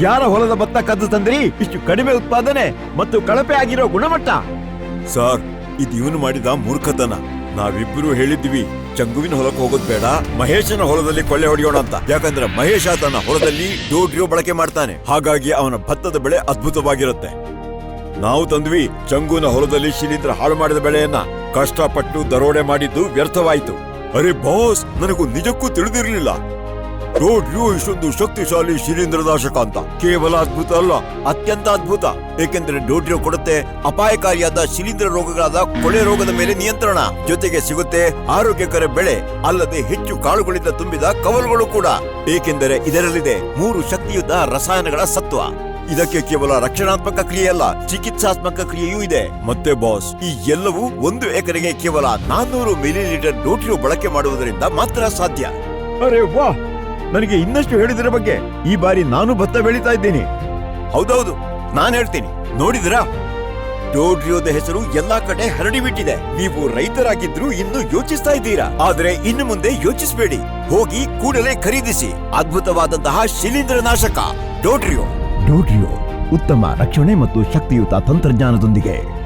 ಯಾರ ಹೊಲದ ಭತ್ತ ಕದ್ದು ತಂದ್ರಿ? ಇಷ್ಟು ಕಡಿಮೆ ಉತ್ಪಾದನೆ ಮತ್ತು ಕಳಪೆ ಆಗಿರೋ ಗುಣಮಟ್ಟ. ಸರ್, ಇದು ಇವನು ಮಾಡಿದ ಮೂರ್ಖತನ. ನಾವಿಬ್ರು ಹೇಳಿದ್ವಿ, ಚಂಗುವಿನ ಹೊಲಕ್ಕೆ ಹೋಗೋದ್ ಬೇಡ, ಮಹೇಶನ ಹೊಲದಲ್ಲಿ ಕೊಳ್ಳೆ ಹೊಡೆಯೋಣ ಅಂತ. ಯಾಕಂದ್ರೆ ಮಹೇಶ ತನ್ನ ಹೊಲದಲ್ಲಿ ಡೋಡ್ರಿಯೋ ಬಳಕೆ ಮಾಡ್ತಾನೆ. ಹಾಗಾಗಿ ಅವನ ಭತ್ತದ ಬೆಳೆ ಅದ್ಭುತವಾಗಿರುತ್ತೆ. ನಾವು ತಂದ್ವಿ ಚಂಗುನ ಹೊಲದಲ್ಲಿ ಶಿಲೀಂದ್ರ ಹಾಳು ಮಾಡಿದ ಬೆಳೆಯನ್ನ. ಕಷ್ಟಪಟ್ಟು ದರೋಡೆ ಮಾಡಿದ್ದು ವ್ಯರ್ಥವಾಯಿತು. ಅರೆ ಬಾಸ್, ನನಗೂ ನಿಜಕ್ಕೂ ತಿಳಿದಿರಲಿಲ್ಲ. ಡೋಡ್ರಿಯೋ ಇಷ್ಟೊಂದು ಶಕ್ತಿಶಾಲಿ ಶಿಲೀಂಧ್ರನಾಶಕ ಅಂತ. ಕೇವಲ ಅದ್ಭುತ ಅಲ್ಲ, ಅತ್ಯಂತ ಅದ್ಭುತ. ಏಕೆಂದರೆ ಡೋಟ್ರಿಯೋ ಕೊಡುತ್ತೆ ಅಪಾಯಕಾರಿಯಾದ ಶಿಲೀಂಧ್ರ ರೋಗಗಳಾದ ಕೊಳೆ ರೋಗದ ಮೇಲೆ ನಿಯಂತ್ರಣ. ಜೊತೆಗೆ ಸಿಗುತ್ತೆ ಆರೋಗ್ಯಕರ ಬೆಳೆ, ಅಲ್ಲದೆ ಹೆಚ್ಚು ಕಾಳುಗಳಿಂದ ತುಂಬಿದ ಕವಲುಗಳು ಕೂಡ. ಏಕೆಂದರೆ ಇದರಲ್ಲಿದೆ ಮೂರು ಶಕ್ತಿಯುತ ರಸಾಯನಗಳ ಸತ್ವ. ಇದಕ್ಕೆ ಕೇವಲ ರಕ್ಷಣಾತ್ಮಕ ಕ್ರಿಯೆಯಲ್ಲ ಚಿಕಿತ್ಸಾತ್ಮಕ ಕ್ರಿಯೆಯೂ ಇದೆ. ಮತ್ತೆ ಬಾಸ್, ಈ ಎಲ್ಲವೂ ಒಂದು ಎಕರೆಗೆ ಕೇವಲ ನಾನ್ನೂರು ಮಿಲಿಲೀಟರ್ ಡೋಟ್ರಿಯೋ ಬಳಕೆ ಮಾಡುವುದರಿಂದ ಮಾತ್ರ ಸಾಧ್ಯ. ಅರೆ ವಾ ನನಗೆ ಇನ್ನಷ್ಟು ಹೇಳಿದ್ರ ಬಗ್ಗೆ ಈ ಬಾರಿ ನಾನು ಭತ್ತ ಬೆಳೀತಾ ಇದ್ದೀನಿ. ಹೌದೌದು ನಾನ್ ಹೇಳ್ತೀನಿ. ನೋಡಿದ್ರಾ? ಡೋಡ್ರಿಯೋದ ಹೆಸರು ಎಲ್ಲಾ ಕಡೆ ಹರಡಿಬಿಟ್ಟಿದೆ ನೀವು ರೈತರಾಗಿದ್ರು ಇನ್ನು ಯೋಚಿಸ್ತಾ ಇದ್ದೀರಾ? ಆದ್ರೆ ಇನ್ನು ಮುಂದೆ ಯೋಚಿಸಬೇಡಿ. ಹೋಗಿ ಕೂಡಲೇ ಖರೀದಿಸಿ. ಅದ್ಭುತವಾದಂತಹ ಶಿಲೀಂಧ್ರನಾಶಕ ಡೋಡ್ರಿಯೋ. ಡೋಡ್ರಿಯೋ ಉತ್ತಮ ರಕ್ಷಣೆ ಮತ್ತು ಶಕ್ತಿಯುತ ತಂತ್ರಜ್ಞಾನದೊಂದಿಗೆ.